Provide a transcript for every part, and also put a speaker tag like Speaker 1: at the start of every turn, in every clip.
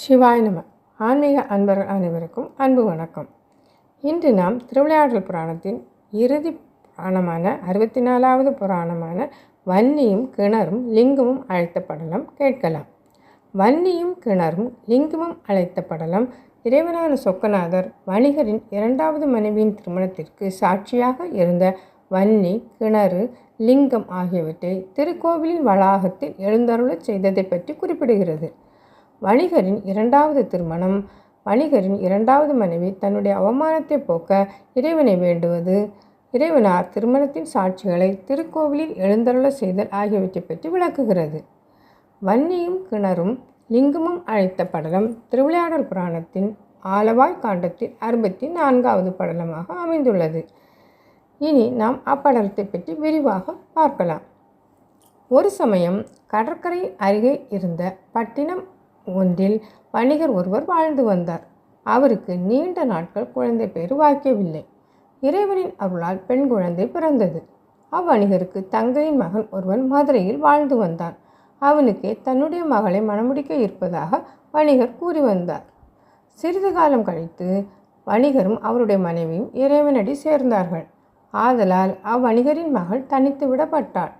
Speaker 1: சிவாய் நம. ஆன்மீக அன்பர்கள் அனைவருக்கும் அன்பு வணக்கம். இன்று நாம் திருவிளையாடல் புராணத்தின் இறுதி புராணமான அறுபத்தி நாலாவது புராணமான வன்னியும் கிணறும் லிங்கமும் அழைத்த படலம் கேட்கலாம். வன்னியும் கிணறும் லிங்கமும் அழைத்த படலம் இறைவனான சொக்கநாதர் வணிகரின் இரண்டாவது மனைவியின் திருமணத்திற்கு சாட்சியாக இருந்த வன்னி கிணறு லிங்கம் ஆகியவற்றை திருக்கோவிலின் வளாகத்தில் எழுந்தருளச் செய்ததை பற்றி குறிப்பிடுகிறது. வணிகரின் இரண்டாவது திருமணம். வணிகரின் இரண்டாவது மனைவி தன்னுடைய அவமானத்தை போக்க இறைவனை வேண்டுவது. இறைவனார் திருமணத்தின் சாட்சிகளை திருக்கோவிலில் எழுந்தருள செய்தல் ஆகியவற்றை பற்றி விளக்குகிறது. வன்னியும் கிணறும் லிங்கமும் அழைத்த படலம் திருவிளையாடல் புராணத்தின் ஆலவாய் காண்டத்தில் அறுபத்தி நான்காவது படலமாக அமைந்துள்ளது. இனி நாம் அப்படலத்தை பற்றி விரிவாக பார்க்கலாம். ஒரு சமயம் கடற்கரை அருகே இருந்த பட்டினம் ஒன்றில் வணிகர் ஒருவர் வாழ்ந்து வந்தார். அவருக்கு நீண்ட நாட்கள் குழந்தை பேர் வாய்க்கவில்லை. இறைவனின் அருளால் பெண் குழந்தை பிறந்தது. அவ்வணிகருக்கு தங்கையின் மகன் ஒருவன் மதுரையில் வாழ்ந்து வந்தான். அவனுக்கு தன்னுடைய மகளை மணமுடிக்க இருப்பதாக வணிகர் கூறி வந்தார். சிறிது காலம் கழித்து வணிகரும் அவருடைய மனைவியும் இறைவனடி சேர்ந்தார்கள். ஆதலால் அவ்வணிகரின் மகள் தனித்து விடப்பட்டாள்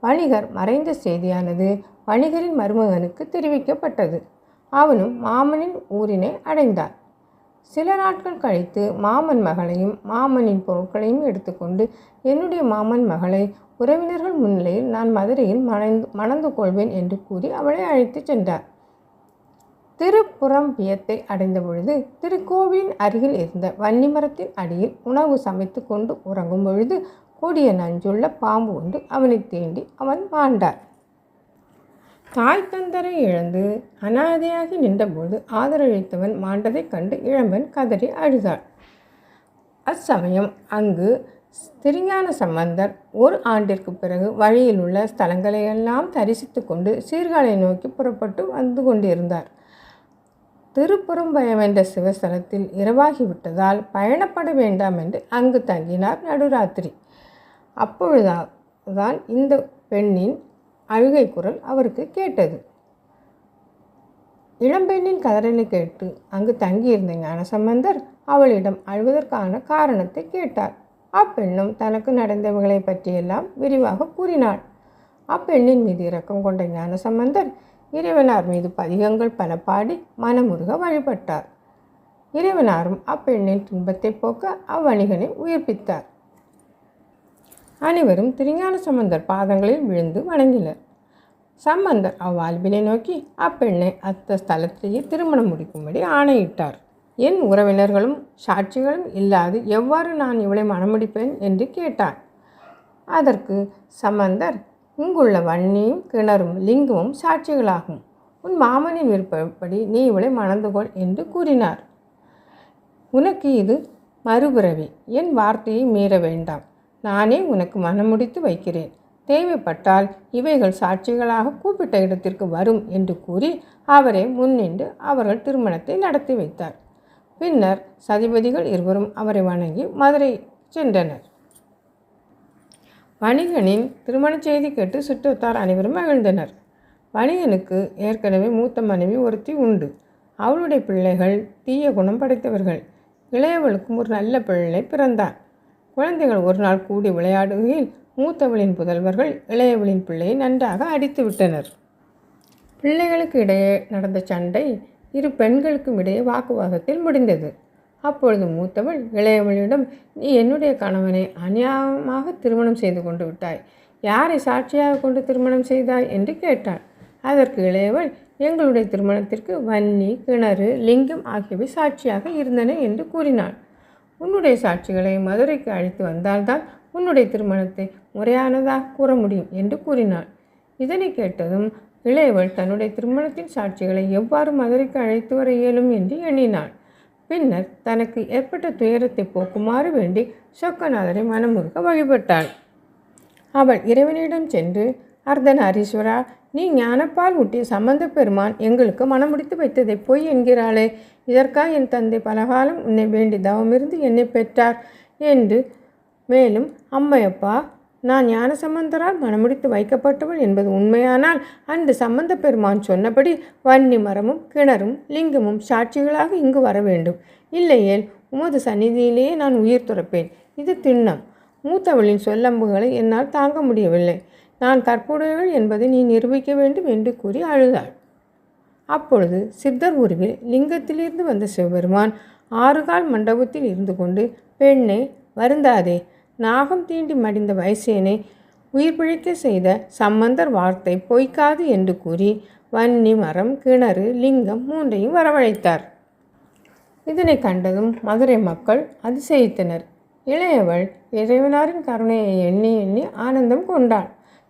Speaker 1: வணிகர் மறைந்த செய்தியானது வணிகரின் மருமகனுக்கு தெரிவிக்கப்பட்டது. அவனும் மாமனின் ஊரினை அடைந்தான் சில நாட்கள் கழித்து மாமன் மகளையும் மாமனின் பொருட்களையும் எடுத்துக்கொண்டு என்னுடைய மாமன் மகளை உறவினர்கள் முன்னிலையில் நான் மதுரையில் மணந்து மணந்து கொள்வேன் என்று கூறி அவளை அழைத்துச் சென்றார். திருப்புறம்பியத்தை அடைந்த பொழுது திருக்கோவிலின் அருகில் இருந்த வன்னிமரத்தின் அடியில் உணவு சமைத்து கொண்டு உறங்கும் பொழுது கூடிய நஞ்சுள்ள பாம்பு ஒன்று அவனை தீண்டி அவன் மாண்டார் தாய் தந்தரை இழந்து அனாதையாகி நின்றபோது ஆதரவளித்தவன் மாண்டதைக் கண்டு இளம்பன் கதறி அழுதாள். அச்சமயம் அங்கு திருஞான சம்பந்தர் ஒரு ஆண்டிற்கு பிறகு வழியில் உள்ள ஸ்தலங்களையெல்லாம் தரிசித்து கொண்டு சீர்காழை நோக்கி புறப்பட்டு வந்து கொண்டிருந்தார். திருப்புறம்பயம் என்ற சிவஸ்தலத்தில் இரவாகிவிட்டதால் பயணப்பட வேண்டாம் என்று அங்கு தங்கினார் நடுராத்திரி. அப்பொழுதான் இந்த பெண்ணின் அழுகை குரல் அவருக்கு கேட்டது. இளம்பெண்ணின் கதறலை கேட்டு அங்கு தங்கியிருந்த ஞானசம்பந்தர் அவளிடம் அழுவதற்கான காரணத்தை கேட்டார். அப்பெண்ணும் தனக்கு நடந்தவைகளை பற்றியெல்லாம் விரிவாக கூறினாள். அப்பெண்ணின் மீது இரக்கம் கொண்ட ஞானசம்பந்தர் இறைவனார் மீது பதிகங்கள் பல பாடி மனமுருக வழிபட்டார். இறைவனாரும் அப்பெண்ணின் துன்பத்தை போக்க அவ்வணிகனை உயிர்ப்பித்தார். அனைவரும் திருஞான சம்பந்தர் பாதங்களில் விழுந்து வணங்கினர். சம்பந்தர் அவ்வாழ்வினை நோக்கி அப்பெண்ணை அத்த ஸ்தலத்திலேயே திருமணம் முடிக்கும்படி ஆணையிட்டார். என் உறவினர்களும் சாட்சிகளும் இல்லாது எவ்வாறு நான் இவளை மணமுடிப்பேன்? என்று கேட்டார். அதற்கு சம்பந்தர் இங்குள்ள வன்னியும் கிணறும் லிங்கமும் சாட்சிகளாகும். உன் மாமனின் விருப்பப்படி நீ இவளை மணந்து கொள் என்று கூறினார். உனக்கு இது மறுபிறவி. என் வார்த்தையை மீற வேண்டாம். நானே உனக்கு மனமுடித்து வைக்கிறேன். தேவைப்பட்டால் இவைகள் சாட்சிகளாக கூப்பிட்ட இடத்திற்கு வரும் என்று கூறி அவரை முன்னின்று அவர்கள் திருமணத்தை நடத்தி வைத்தார். பின்னர் சதிபதிகள் இருவரும் அவரை வணங்கி மதுரை சென்றனர். வணிகனின் திருமண செய்தி கேட்டு சுற்றத்தார் அனைவரும் மகிழ்ந்தனர். வணிகனுக்கு ஏற்கனவே மூத்த மனைவி ஒருத்தி உண்டு. அவளுடைய பிள்ளைகள் தீய குணம் படைத்தவர்கள். இளையவளுக்கும் ஒரு நல்ல பிள்ளை பிறந்தார் குழந்தைகள் ஒரு நாள் கூடி விளையாடுகையில் மூத்தவளின் புதல்வர்கள் இளையவளின் பிள்ளையை நன்றாக அடித்து விட்டனர். பிள்ளைகளுக்கு இடையே நடந்த சண்டை இரு பெண்களுக்கும் இடையே வாக்குவாதத்தில் முடிந்தது. அப்பொழுது மூத்தவள் இளையவளிடம் நீ என்னுடைய கணவனை அநியாயமாக திருமணம் செய்து கொண்டு விட்டாய். யாரை சாட்சியாக கொண்டு திருமணம் செய்தாய்? என்று கேட்டாள். அதற்கு இளையவள் எங்களுடைய திருமணத்திற்கு வன்னி கிணறு லிங்கம் ஆகியவை சாட்சியாக இருந்தன என்று கூறினாள். உன்னுடைய சாட்சிகளை மதுரைக்கு அழைத்து வந்தால்தான் உன்னுடைய திருமணத்தை முறையானதாக கூற முடியும் என்று கூறினாள். இதனை கேட்டதும் இளையவள் தன்னுடைய திருமணத்தின் சாட்சிகளை எவ்வாறு மதுரைக்கு அழைத்து வர இயலும் என்று எண்ணினாள். பின்னர் தனக்கு ஏற்பட்ட துயரத்தை போக்குமாறு வேண்டி சொக்கநாதரை மனமுருக வழிபட்டாள். அவள் இறைவனிடம் சென்று அர்த்தநாரீஸ்வரா நீ ஞானப்பால் ஊட்டிய சம்பந்த பெருமான் எங்களுக்கு மனமுடித்து வைத்ததை பொய் என்கிறாளே. இதற்காக என் தந்தை பலகாலம் உன்னை வேண்டி தவமிருந்து என்னை பெற்றார் என்று மேலும் அம்மையப்பா நான் ஞானசம்பந்தரால் மனமுடித்து வைக்கப்பட்டவள் என்பது உண்மையானால் அன்று சம்பந்த பெருமான் சொன்னபடி வன்னி மரமும் கிணறும் லிங்கமும் சாட்சிகளாக இங்கு வர வேண்டும். இல்லையேல் உமது சந்நிதியிலேயே நான் உயிர் துறப்பேன். இது திண்ணம். மூத்தவளின் சொல்லம்புகளை என்னால் தாங்க முடியவில்லை. நான் கற்புடையவள் என்பதை நீ நிரூபிக்க வேண்டும் என்று கூறி அழுதாள். அப்பொழுது சித்தர் உருவில் லிங்கத்திலிருந்து வந்த சிவபெருமான் ஆறுகால் மண்டபத்தில் இருந்து கொண்டு பெண்ணே வருந்தாதே. நாகம் தீண்டி மடிந்த வயசேனை உயிர் பிழைக்க செய்த சம்பந்தர் வார்த்தை பொய்க்காது என்று கூறி வன்னி மரம் கிணறு லிங்கம் மூன்றையும் வரவழைத்தார். இதனை கண்டதும் மதுரை மக்கள் அதிசயித்தனர். இளையவள் இறைவனாரின் கருணையை எண்ணி எண்ணி ஆனந்தம் கொண்டாள்.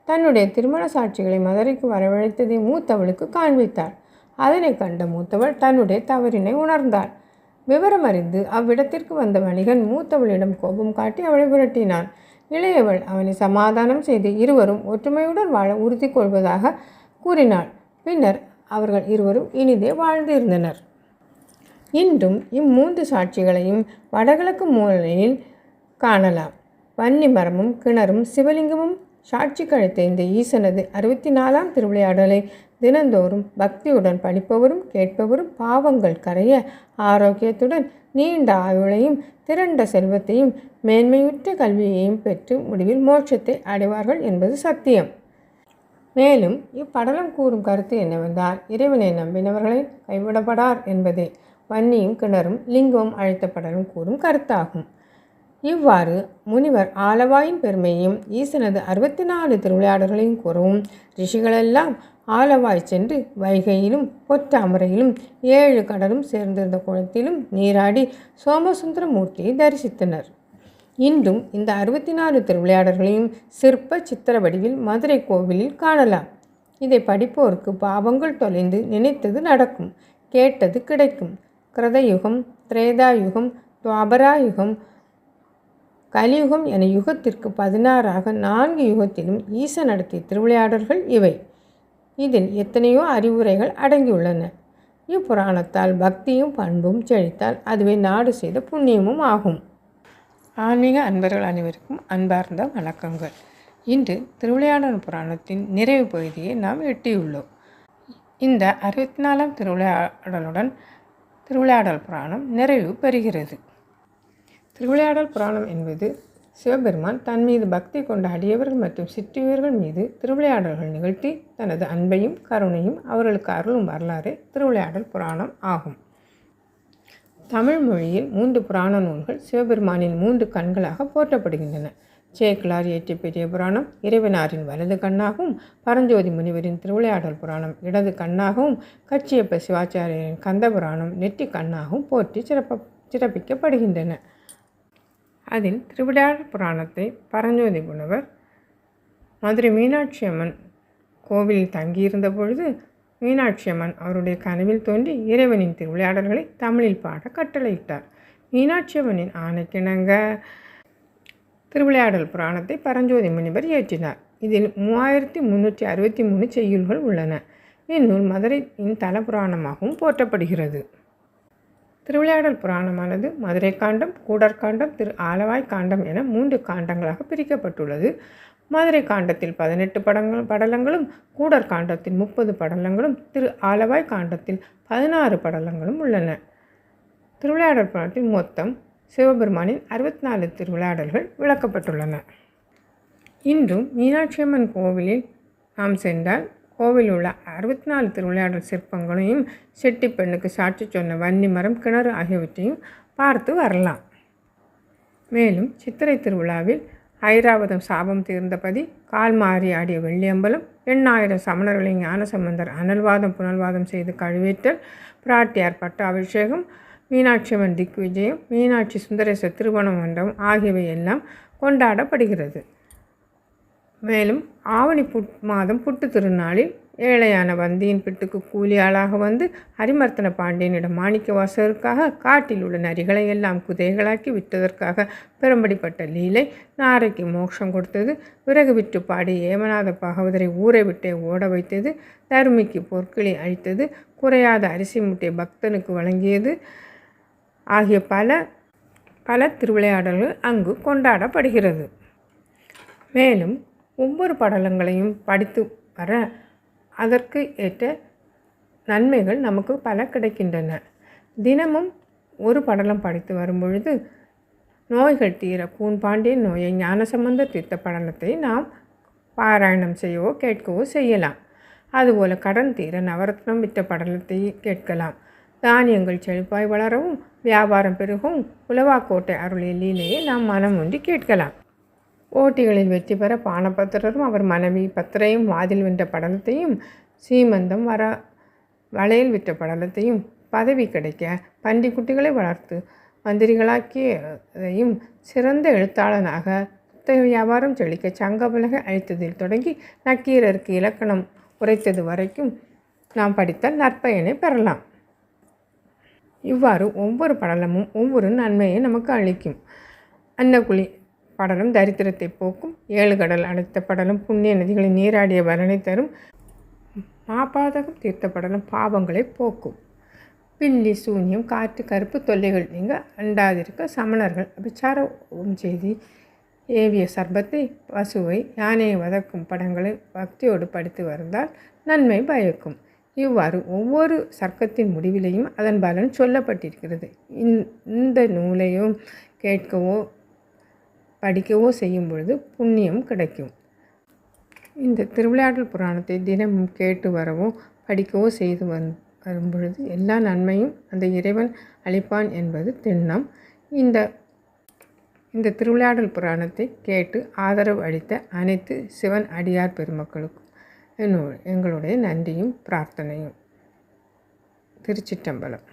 Speaker 1: தன்னுடைய திருமண சாட்சிகளை மதுரைக்கு வரவழைத்ததை மூத்தவளுக்கு காண்பித்தாள் அதனை கண்ட மூத்தவள் தன்னுடைய தவறினை உணர்ந்தாள். விவரம் அறிந்து அவ்விடத்திற்கு வந்த வணிகன் மூத்தவளிடம் கோபம் காட்டி அவளை விரட்டினான். இளையவள் அவனை சமாதானம் செய்து இருவரும் ஒற்றுமையுடன் வாழ உறுதி கொள்வதாக கூறினாள். பின்னர் அவர்கள் இருவரும் இனிதே வாழ்ந்திருந்தனர். இன்றும் இம்மூன்று சாட்சிகளையும் வடகிழக்கு மூலையில் காணலாம். வன்னி மரமும் கிணறும் சிவலிங்கமும் சாட்சி கழித்த இந்த ஈசனது அறுபத்தி நாலாம் திருவிளையாடலை தினந்தோறும் பக்தியுடன் படிப்பவரும் கேட்பவரும் பாவங்கள் கரைய ஆரோக்கியத்துடன் நீண்ட ஆயுளையும் திரண்ட செல்வத்தையும் மேன்மையுற்ற கல்வியையும் பெற்று முடிவில் மோட்சத்தை அடைவார்கள் என்பது சத்தியம். மேலும் இப்படலம் கூறும் கருத்து என்னவென்றால் இறைவனை நம்பினவர்களை கைவிடப்படார் என்பதே. வன்னியும் கிணறும் லிங்கமும் அழைத்தப்படலும் கூறும் கருத்தாகும். இவ்வாறு முனிவர் ஆலவாயின் பெருமையும் ஈசனது அறுபத்தி நாலு திருவிளையாடல்களையும் கூறவும் ரிஷிகளெல்லாம் ஆலவாய் சென்று வைகையிலும் பொற்றாமரையிலும் ஏழு கடலும் சேர்ந்திருந்த குளத்திலும் நீராடி சோமசுந்தர மூர்த்தியை தரிசித்தனர். இன்றும் இந்த அறுபத்தி நாலு திருவிளையாடல்களையும் சிற்ப சித்திர வடிவில் மதுரை கோவிலில் காணலாம். இதை படிப்போருக்கு பாவங்கள் தொலைந்து நினைத்தது நடக்கும் கேட்டது கிடைக்கும். கிரதயுகம் திரேதாயுகம் துவாபராயுகம் கலியுகம் என யுகத்திற்கு பதினாறாக நான்கு யுகத்திலும் ஈசன் நடத்திய திருவிளையாடல்கள் இவை. இதில் எத்தனையோ அறிவுரைகள் அடங்கியுள்ளன. இப்புராணத்தால் பக்தியும் பண்பும் செழித்தால் அதுவே நாடு செய்த புண்ணியமும் ஆகும். ஆன்மீக அன்பர்கள் அனைவருக்கும் அன்பார்ந்த வணக்கங்கள். இன்று திருவிளையாடல் புராணத்தின் நிறைவு பகுதியை நாம் எட்டியுள்ளோம். இந்த அறுபத்தி நாலாம் திருவிளையாடலுடன் திருவிளையாடல் புராணம் நிறைவு பெறுகிறது. திருவிளையாடல் புராணம் என்பது சிவபெருமான் தன் மீது பக்தி கொண்ட அடியவர்கள் மற்றும் சிற்றியவர்கள் மீது திருவிளையாடல்கள் நிகழ்த்தி தனது அன்பையும் கருணையும் அவர்களுக்கு அருளும் வரலாறு திருவிளையாடல் புராணம் ஆகும். தமிழ் மொழியில் மூன்று புராண நூல்கள் சிவபெருமானின் மூன்று கண்களாக போற்றப்படுகின்றன. சேக்கிலார் இயற்றிய பெரிய புராணம் இறைவனாரின் வலது கண்ணாகவும் பரஞ்சோதி முனிவரின் திருவிளையாடல் புராணம் இடது கண்ணாகவும் கச்சியப்ப சிவாச்சாரியரின் கந்த புராணம் நெற்றி கண்ணாகவும் போற்றி சிறப்ப சிறப்பிக்கப்படுகின்றன. அதில் திருவிளையாடல் புராணத்தை பரஞ்சோதி புனவர் மதுரை மீனாட்சி அம்மன் கோவிலில் தங்கியிருந்த பொழுது மீனாட்சி அம்மன் அவருடைய கனவில் தோன்றி இறைவனின் திருவிளையாடல்களை தமிழில் பாட கட்டளையிட்டார். மீனாட்சி அம்மனின் ஆணைக்கிணங்க திருவிளையாடல் புராணத்தை பரஞ்சோதி முனிவர் இயற்றினார். இதில் மூவாயிரத்தி முந்நூற்றி அறுபத்தி மூணு செய்யுள்கள் உள்ளன. இந்நூல் மதுரையின் தல புராணமாகவும் போற்றப்படுகிறது. திருவிளையாடல் புராணமானது மதுரை காண்டம் கூடற்காண்டம் திரு ஆலவாய் காண்டம் என மூன்று காண்டங்களாக பிரிக்கப்பட்டுள்ளது. மதுரை காண்டத்தில் பதினெட்டு படங்கள் படலங்களும் கூடர் காண்டத்தில் முப்பது படலங்களும் திரு ஆலவாய் காண்டத்தில் பதினாறு படலங்களும் உள்ளன. திருவிளையாடல் புராணத்தில் மொத்தம் சிவபெருமானின் அறுபத்தி நாலு திருவிளையாடல்கள் விளக்கப்பட்டுள்ளன. இன்றும் மீனாட்சியம்மன் கோவிலில் நாம் சென்றால் கோவில் உள்ள அறுபத்தி நாலு திருவிளையாடல் சிற்பங்களையும் செட்டி பெண்ணுக்கு சாட்சி சொன்ன வன்னி மரம் கிணறு ஆகியவற்றையும் பார்த்து வரலாம். மேலும் சித்திரை திருவிழாவில் ஐராவதம் சாபம் தீர்ந்தபதி கால் மாறி ஆடிய வெள்ளியம்பலம் எண்ணாயிரம் சமணர்களை ஞானசம்பந்தர் அனல்வாதம் புனல்வாதம் செய்து கழுவேற்றல் பிராட்டியார் பட்டாபிஷேகம் மீனாட்சியம்மன் திக் விஜயம் மீனாட்சி சுந்தரேச திருவண மண்டபம் ஆகியவை எல்லாம் கொண்டாடப்படுகிறது. மேலும் ஆவணி புட் மாதம் புட்டு திருநாளில் ஏழையான வந்தியின் பிட்டுக்கு கூலி ஆளாக வந்து ஹரிமர்த்தன பாண்டியனிடம் மாணிக்க வாசகருக்காக காட்டில் உள்ள நரிகளை எல்லாம் குதைகளாக்கி விட்டதற்காக பெரும்படிப்பட்ட லீலை நாரைக்கு மோட்சம் கொடுத்தது. விறகு விட்டு பாடி ஏமநாத பாகவதரை ஊரை விட்டே ஓட வைத்தது. தருமிக்கு பொற்களை அழித்தது. குறையாத அரிசி முட்டை பக்தனுக்கு வழங்கியது. ஆகிய பல பல திருவிளையாடல்கள் அங்கு கொண்டாடப்படுகிறது. மேலும் ஒவ்வொரு படலங்களையும் படித்து வர அதற்கு ஏற்ற நன்மைகள் நமக்கு பல கிடைக்கின்றன. தினமும் ஒரு படலம் படித்து வரும் பொழுது நோய்கள் தீர கூன் பாண்டியன் நோயை ஞானசம்பந்த தீர்த்த படலத்தை நாம் பாராயணம் செய்யவோ கேட்கவோ செய்யலாம். அதுபோல் கடன் தீர நவரத்னம் விட்ட படலத்தை கேட்கலாம். தானியங்கள் செழிப்பாய் வளரவும் வியாபாரம் பெருகவும் உலவாக்கோட்டை அருளிய லீலையை நாம் மனம் ஒன்றி கேட்கலாம். போட்டிகளில் வெற்றி பெற பானபத்திரரும் அவர் மனைவி பத்திரையும் வாதில் வென்ற படலத்தையும் சீமந்தம் வர வளையல் விட்ட படலத்தையும் பதவி கிடைக்க பண்டிக்குட்டிகளை குட்டிகளை வளர்த்து மந்திரிகளாக்கியதையும் சிறந்த எழுத்தாளனாக புத்தக வியாபாரம் செழிக்க சங்கபலக அழித்ததில் தொடங்கி நக்கீரருக்கு இலக்கணம் உரைத்தது வரைக்கும் நாம் படித்தால் நற்பயனை பெறலாம். இவ்வாறு ஒவ்வொரு படலமும் ஒவ்வொரு நன்மையை நமக்கு அளிக்கும். அன்னக்குழி படலும் தரித்திரத்தை போக்கும். ஏழு கடல் அழைத்த படலும் புண்ணிய நதிகளில் நீராடிய பலனை தரும். மாபாதகம் தீர்த்த படலும் பாவங்களை போக்கும். பில்லி சூன்யம் காற்று கருப்பு தொல்லைகள் நீங்க அண்டாதிருக்க சமணர்கள். அபிச்சாரம் செய்தி. ஏவிய சர்பத்தை பசுவை யானையை வதக்கும் படங்களை பக்தியோடு படித்து வருந்தால் நன்மை பயக்கும். இவ்வாறு ஒவ்வொரு சர்க்கத்தின் முடிவிலையும் அதன் பலன் சொல்லப்பட்டிருக்கிறது. இந்த நூலையும் கேட்கவோ படிக்கவோ செய்யும் பொழுது புண்ணியம் கிடைக்கும். இந்த திருவிளையாடல் புராணத்தை தினமும் கேட்டு வரவோ படிக்கவோ செய்து வந் வரும் பொழுது எல்லா நன்மையும் அந்த இறைவன் அளிப்பான் என்பது திண்ணம். இந்த இந்த திருவிளையாடல் புராணத்தை கேட்டு ஆதரவு அளித்த அனைத்து சிவன் அடியார் பெருமக்களுக்கும் எங்களுடைய நன்றியும் பிரார்த்தனையும். திருச்சிட்டம்பலம்